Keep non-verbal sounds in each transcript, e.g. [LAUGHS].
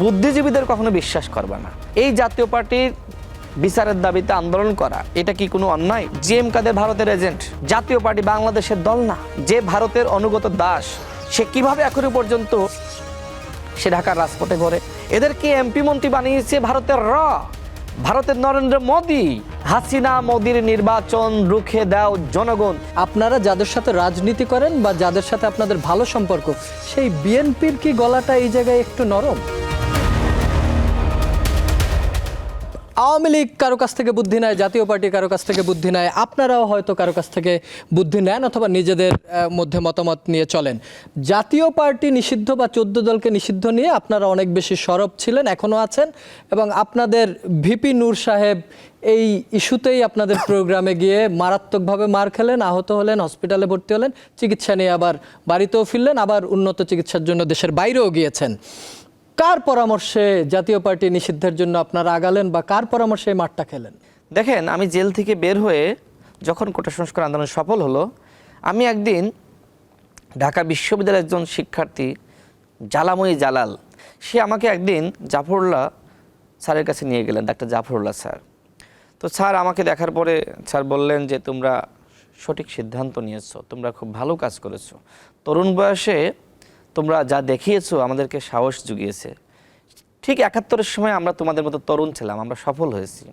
বুদ্ধিজীবীদের কখনো বিশ্বাস করবে না। এই জাতীয় পার্টির বিচারের দাবিতে আন্দোলন করা, এটা কি কোনো অন্যায়? জি এম কাদের ভারতের এজেন্ট? জাতীয় পার্টি বাংলাদেশের দল না। যে ভারতের অনুগত দাস, সে কীভাবে এখনও পর্যন্ত সে ঢাকার রাজপথে ঘরে? এদেরকে এমপি মন্ত্রী বানিয়েছে ভারতের র। ভারতের নরেন্দ্র মোদী। হাসিনা মোদির নির্বাচন রুখে দাও জনগণ। আপনারা যাদের সাথে রাজনীতি করেন বা যাদের সাথে আপনাদের ভালো সম্পর্ক, সেই বিএনপির কি গলাটা এই জায়গায় একটু নরম? আওয়ামী লীগ কারও কাছ থেকে বুদ্ধি নেয়, জাতীয় পার্টি কারও কাছ থেকে বুদ্ধি নেয়, আপনারাও হয়তো কারও কাছ থেকে বুদ্ধি নেন অথবা নিজেদের মধ্যে মতামত নিয়ে চলেন। জাতীয় পার্টি নিষিদ্ধ বা চোদ্দ দলকে নিষিদ্ধ নিয়ে আপনারা অনেক বেশি সরব ছিলেন, এখনও আছেন এবং আপনাদের ভিপি নূর সাহেব এই ইস্যুতেই আপনাদের প্রোগ্রামে গিয়ে মারাত্মকভাবে মার খেলেন, আহত হলেন, হসপিটালে ভর্তি হলেন, চিকিৎসা নিয়ে আবার বাড়িতেও ফিরলেন, আবার উন্নত চিকিৎসার জন্য দেশের বাইরেও গিয়েছেন। কার পরামর্শে জাতীয় পার্টি নিষিদ্ধের জন্য আপনারা আগালেন বা কার পরামর্শে মাঠটা খেলেন? দেখেন, আমি জেল থেকে বের হয়ে যখন কোটা সংস্কার আন্দোলন সফল হলো, আমি একদিন ঢাকা বিশ্ববিদ্যালয়ের একজন শিক্ষার্থী জালাময়ী জালাল, সে আমাকে একদিন জাফরুল্লাহ স্যারের কাছে নিয়ে গেলেন, ডাক্তার জাফরুল্লাহ স্যার। তো স্যার আমাকে দেখার পরে স্যার বললেন যে, তোমরা সঠিক সিদ্ধান্ত নিয়েছো, তোমরা খুব ভালো কাজ করেছ। তরুণ বয়সে তোমরা যা দেখিয়েছো আমাদেরকে সাহস জুগিয়েছে। ঠিক একাত্তরের সময় আমরা তোমাদের মতো তরুণ ছিলাম, আমরা সফল হয়েছি।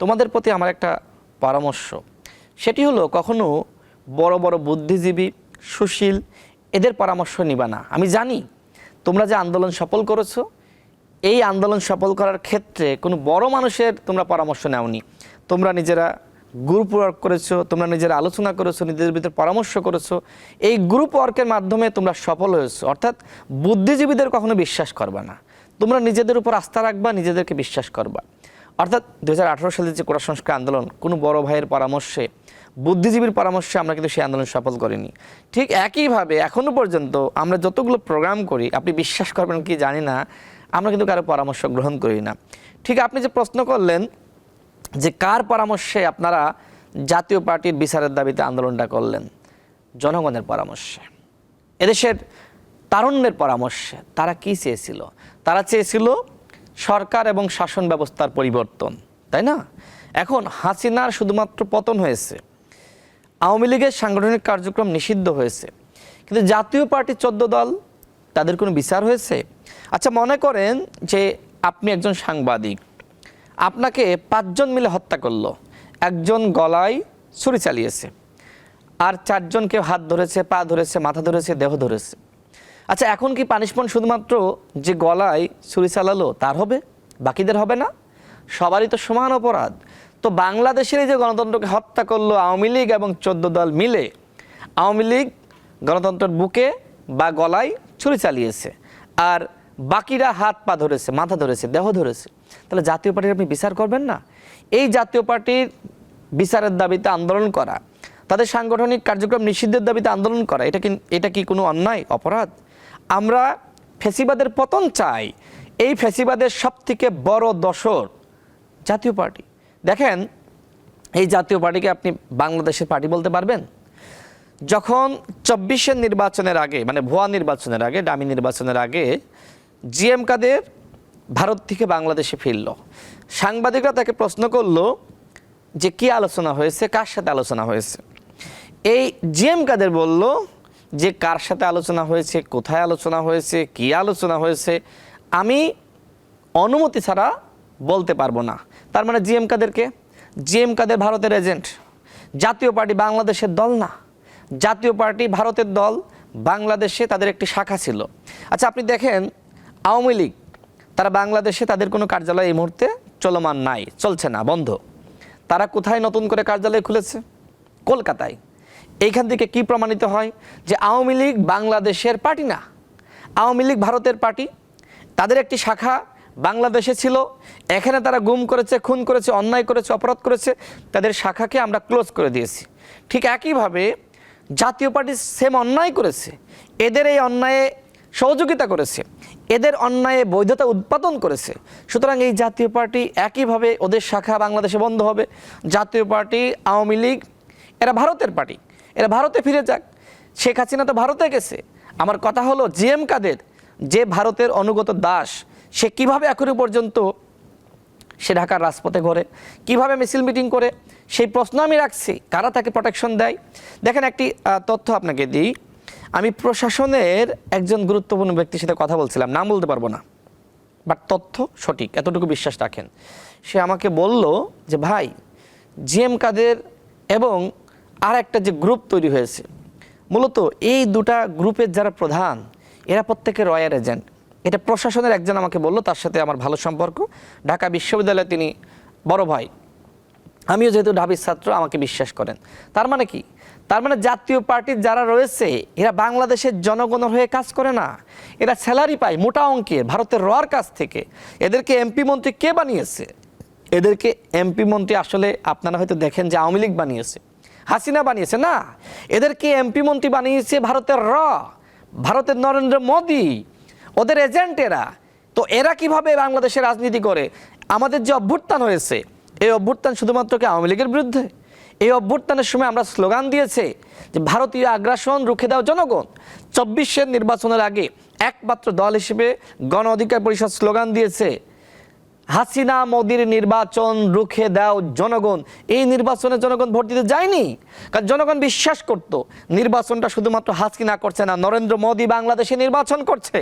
তোমাদের প্রতি আমার একটা পরামর্শ, সেটি হলো কখনো বড় বড় বুদ্ধিজীবী, সুশীল, এদের পরামর্শ নিবা না। আমি জানি তোমরা যে আন্দোলন সফল করেছ, এই আন্দোলন সফল করার ক্ষেত্রে কোনো বড় মানুষের তোমরা পরামর্শ নেওনি। তোমরা নিজেরা গ্রুপ ওয়ার্ক করেছ, তোমরা নিজেরা আলোচনা করেছ, নিজেদের ভিতরে পরামর্শ করেছ, এই গ্রুপ ওয়ার্কের মাধ্যমে তোমরা সফল হয়েছো। অর্থাৎ বুদ্ধিজীবীদের কখনো বিশ্বাস করবা না। তোমরা নিজেদের উপর আস্থা রাখবা, নিজেদেরকে বিশ্বাস করবা। অর্থাৎ দু সালের যে কোটা সংস্কার আন্দোলন, কোনো বড় ভাইয়ের পরামর্শে, বুদ্ধিজীবীর পরামর্শে আমরা কিন্তু সেই আন্দোলন সফল করিনি। ঠিক একইভাবে এখনও পর্যন্ত আমরা যতগুলো প্রোগ্রাম করি, আপনি বিশ্বাস করবেন কি জানি না, আমরা কিন্তু কারও পরামর্শ গ্রহণ করি না। ঠিক আপনি যে প্রশ্ন করলেন যে কার পরামর্শে আপনারা জাতীয় পার্টির বিচারের দাবিতে আন্দোলনটা করলেন? জনগণের পরামর্শে। এদেশের তারুণ্যের পরামর্শে তারা কি চেয়েছিল? তারা চেয়েছিল সরকার এবং শাসন ব্যবস্থার পরিবর্তন, তাই না? এখন হাসিনার শুধুমাত্র পতন হয়েছে। আওয়ামী লীগের সাংগঠনিক কার্যক্রম নিষিদ্ধ হয়েছে। কিন্তু জাতীয় পার্টি চোদ্দ দল, তাদের কোনো বিচার হয়েছে? আচ্ছা মনে করেন যে আপনি একজন সাংবাদিক আপনাকে পাঁচজন মিলে হত্যা করল। একজন গলায় ছুরি চালিয়েছে, আর চারজনকে হাত ধরেছে, পা ধরেছে, মাথা ধরেছে, দেহ ধরেছে। আচ্ছা এখন কি পানিশমেন্ট শুধুমাত্র যে গলায় ছুরি চালালো তার হবে? বাকিদের হবে না? সবারই তো সমান অপরাধ। তো বাংলাদেশের এই যে গণতন্ত্রকে হত্যা করল আওয়ামী লীগ এবং চোদ্দ দল মিলে, আওয়ামী লীগ গণতন্ত্রের বুকে বা গলায় ছুরি চালিয়েছে, আর বাকিরা হাত পা ধরেছে, মাথা ধরেছে, দেহ ধরেছে। তাহলে জাতীয় পার্টির আপনি বিচার করবেন না। এই জাতীয় পার্টির বিচারের দাবিতে আন্দোলন করা, তাদের সাংগঠনিক কার্যক্রম নিষিদ্ধের দাবিতে আন্দোলন করা, এটা কি এটা কি কোনো অন্যায়, অপরাধ? আমরা ফেসিবাদের পতন চাই। এই ফেসিবাদের সব থেকে বড় দশর জাতীয় পার্টি। দেখেন, এই জাতীয় পার্টিকে আপনি বাংলাদেশের পার্টি বলতে পারবেন? যখন চব্বিশের নির্বাচনের আগে মানে ভুয়া নির্বাচনের আগে, ডামি নির্বাচনের আগে জিএম কাদের ভারত থেকে বাংলাদেশে ফিরল। সাংবাদিকরা তাকে প্রশ্ন করল যে, কি আলোচনা হয়েছে? কার সাথে আলোচনা হয়েছে? এই জিএম কাদের বলল যে, কার সাথে আলোচনা হয়েছে? কোথায় আলোচনা হয়েছে? কি আলোচনা হয়েছে? আমি অনুমতি ছাড়া বলতে পারব না। তার মানে জিএম কাদেরকে? জিএম কাদের ভারতের এজেন্ট? জাতীয় পার্টি বাংলাদেশের দল না। জাতীয় পার্টি ভারতের দল বাংলাদেশে তাদের একটি শাখা ছিল। আচ্ছা আপনি দেখেন, আওয়ামী লীগ তারা বাংলাদেশে তাদের কোনো কার্যালয় এই মুহূর্তে চলমান নাই, চলছে না, বন্ধ। তারা কোথায় নতুন করে কার্যালয় খুলেছে? কলকাতায়। এইখান থেকে কি প্রমাণিত হয়? যে আওয়ামী লীগ বাংলাদেশের পার্টি না, আওয়ামী লীগ ভারতের পার্টি। তাদের একটি শাখা বাংলাদেশে ছিল, এখানে তারা গুম করেছে, খুন করেছে, অন্যায় করেছে, অপরাধ করেছে, তাদের শাখাকে আমরা ক্লোজ করে দিয়েছি। ঠিক একইভাবে জাতীয় পার্টি সেম অন্যায় করেছে। এদের এই অন্যায়ে সহযোগিতা করেছে। এদের অন্যায়ে বৈধতা উৎপাদন করেছে। সুতরাং এই জাতীয় পার্টি একইভাবে ওদের শাখা বাংলাদেশে বন্ধ হবে। জাতীয় পার্টি, আওয়ামী লীগ, এরা ভারতের পার্টি। এরা ভারতে ফিরে যাক। শেখ হাসিনা তো ভারতে গেছে। আমার কথা হলো জিএম কাদের, যে ভারতের অনুগত দাস, সে কীভাবে এখনও পর্যন্ত সে ঢাকার রাজপথে ঘরে, কীভাবে মিছিল মিটিং করে, সেই প্রশ্ন আমি রাখছি। কারা তাকে প্রোটেকশন দেয়? দেখেন একটি তথ্য আপনাকে দিই। আমি প্রশাসনের একজন গুরুত্বপূর্ণ ব্যক্তির সাথে কথা বলছিলাম, নাম বলতে পারব না বাট তথ্য সঠিক, এতটুকু বিশ্বাস রাখেন। সে আমাকে বলল যে, ভাই, জিএম কাদের এবং আর একটা যে গ্রুপ তৈরি হয়েছে, মূলত এই দুটা গ্রুপের যারা প্রধান, এরা প্রত্যেকে রয়্যাল এজেন্ট। এটা প্রশাসনের একজন আমাকে বলল, তার সাথে আমার ভালো সম্পর্ক। ঢাকা বিশ্ববিদ্যালয়ে তিনি বড় ভাই। আমিও যেহেতু ঢাবির ছাত্র, আমাকে বিশ্বাস করেন। তার মানে কি? তার মানে জাতীয় পার্টির যারা রয়েছে, এরা বাংলাদেশের জনগণের হয়ে কাজ করে না। এরা স্যালারি পায় মোটা অঙ্কের, ভারতের রর কাছ থেকে। এদেরকে এমপি মন্ত্রী কে বানিয়েছে? এদেরকে এমপি মন্ত্রী আসলে আপনারা হয়তো দেখেন যে আওয়ামী লীগ বানিয়েছে। হাসিনা বানিয়েছে না। এদেরকে এমপি মন্ত্রী বানিয়েছে ভারতের র, ভারতের নরেন্দ্র মোদী, ওদের এজেন্ট এরা তো এরা কীভাবে বাংলাদেশে রাজনীতি করে? আমাদের যে অভ্যুত্থান হয়েছে এই অভ্যুত্থান শুধুমাত্র কি আওয়ামী লীগের বিরুদ্ধে? এই অভ্যুত্থানের সময় আমরা স্লোগান দিয়েছে যে ভারতীয় আগ্রাসন রুখে দাও জনগণ। চব্বিশের নির্বাচনের আগে একমাত্র দল হিসেবে গণ অধিকার পরিষদ স্লোগান দিয়েছে হাসিনা মোদির নির্বাচন রুখে দাও জনগণ। এই নির্বাচনে জনগণ ভোট দিতে যায়নি। কারণ জনগণ বিশ্বাস করত, নির্বাচনটা শুধুমাত্র হাসিনা করছে না, নরেন্দ্র মোদী বাংলাদেশে নির্বাচন করছে।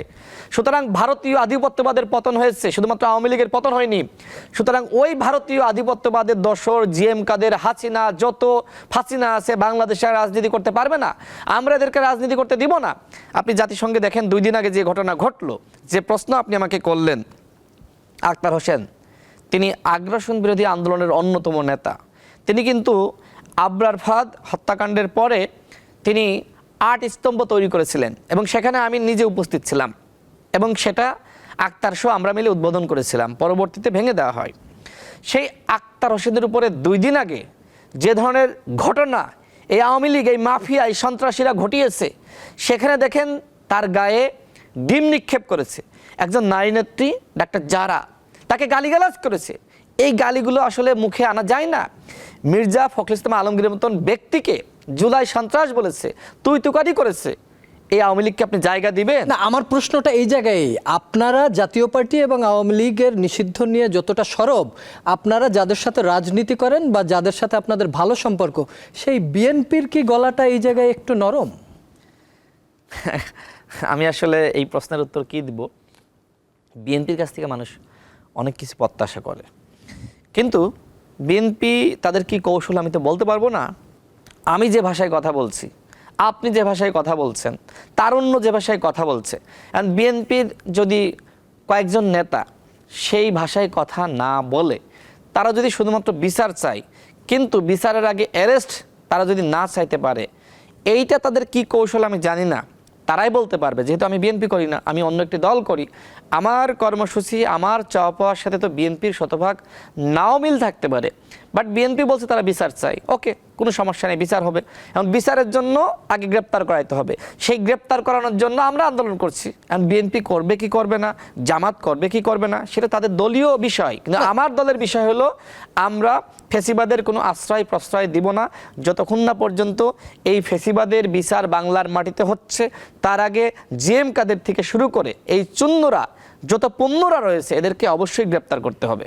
সুতরাং ভারতীয় আধিপত্যবাদের পতন হয়েছে, শুধুমাত্র আওয়ামী লীগের পতন হয়নি। সুতরাং ওই ভারতীয় আধিপত্যবাদের দশর জিএম কাদের হাসিনা যত ফাসিনা আছে বাংলাদেশে রাজনীতি করতে পারবে না। আমরা এদেরকে রাজনীতি করতে দিব না। আপনি জাতিসংঘে দেখেন, দুই দিন আগে যে ঘটনা ঘটলো, যে প্রশ্ন আপনি আমাকে করলেন আক্তার হোসেন। তিনি আগ্রাসন বিরোধী আন্দোলনের অন্যতম নেতা। তিনি কিন্তু আবরার ফাদ হত্যাকাণ্ডের পরে তিনি আট স্তম্ভ তৈরি করেছিলেন এবং সেখানে আমি নিজে উপস্থিত ছিলাম এবং সেটা আক্তার শো আমরা মিলে উদ্বোধন করেছিলাম। পরবর্তীতে ভেঙে দেওয়া হয়। সেই আক্তার হোসেনের উপরে দুই দিন আগে যে ধরনের ঘটনা এই আওয়ামী লীগ, এই মাফিয়া, এই সন্ত্রাসীরা ঘটিয়েছে, সেখানে দেখেন তার গায়ে ডিম নিক্ষেপ করেছে। একজন নারী নেত্রী, ডাক্তার জারা তাকে গালিগালাজ করেছে। এই গালিগুলো আসলে মুখে আনা যায় না। মির্জা ফখরুল ইসলাম আলমগীরের মতন ব্যক্তিকে জুলাই সন্ত্রাস বলেছে তুই তুকারি করেছে। এই আওয়ামী লীগকে আপনি জায়গা দিবেন? না আমার প্রশ্নটা এই জায়গায় আপনারা জাতীয় পার্টি এবং আওয়ামী লীগের নিষিদ্ধ নিয়ে যতটা সরব আপনারা যাদের সাথে রাজনীতি করেন বা যাদের সাথে আপনাদের ভালো সম্পর্ক সেই বিএনপির কি গলাটা এই জায়গায় একটু নরম? [LAUGHS] আমি আসলে এই প্রশ্নের উত্তর কি দিব? বিএনপির কাছ থেকে মানুষ অনেক কিছু প্রত্যাশা করে। কিন্তু বিএনপি তাদের কি কৌশল আমি তো বলতে পারব না। আমি যে ভাষায় কথা বলছি, আপনি যে ভাষায় কথা বলছেন তার অন্য যে ভাষায় কথা বলছে অ্যান্ড বিএনপির যদি কয়েকজন নেতা সেই ভাষায় কথা না বলে, তারা যদি শুধুমাত্র বিচার চায়, কিন্তু বিচারের আগে অ্যারেস্ট তারা যদি না চাইতে পারে, এইটা তাদের কি কৌশল আমি জানি না। তারাই বলতে পারবে, যেহেতু আমি বিএনপি করি না, আমি অন্য একটি দল করি। আমার কর্মসূচি, আমার চাওয়া পাওয়ার সাথে তো বিএনপির শতভাগ নাও মিল থাকতে পারে। বাট বিএনপি বলছে তারা বিচার চাই ওকে কোনো সমস্যা নেই বিচার হবে। এবং বিচারের জন্য আগে গ্রেপ্তার করাইতে হবে। সেই গ্রেপ্তার করানোর জন্য আমরা আন্দোলন করছি। এখন বিএনপি করবে কি করবে না জামাত করবে কি করবে না সেটা তাদের দলীয় বিষয়। কিন্তু আমার দলের বিষয় হলো আমরা ফেসিবাদের কোনো আশ্রয় প্রশ্রয় দিব না। যতক্ষণ না পর্যন্ত এই ফেসিবাদের বিচার বাংলার মাটিতে হচ্ছে তার আগে জিএম কাদের থেকে শুরু করে এই চুন্নরা যত পণ্যরা রয়েছে এদেরকে অবশ্যই গ্রেপ্তার করতে হবে।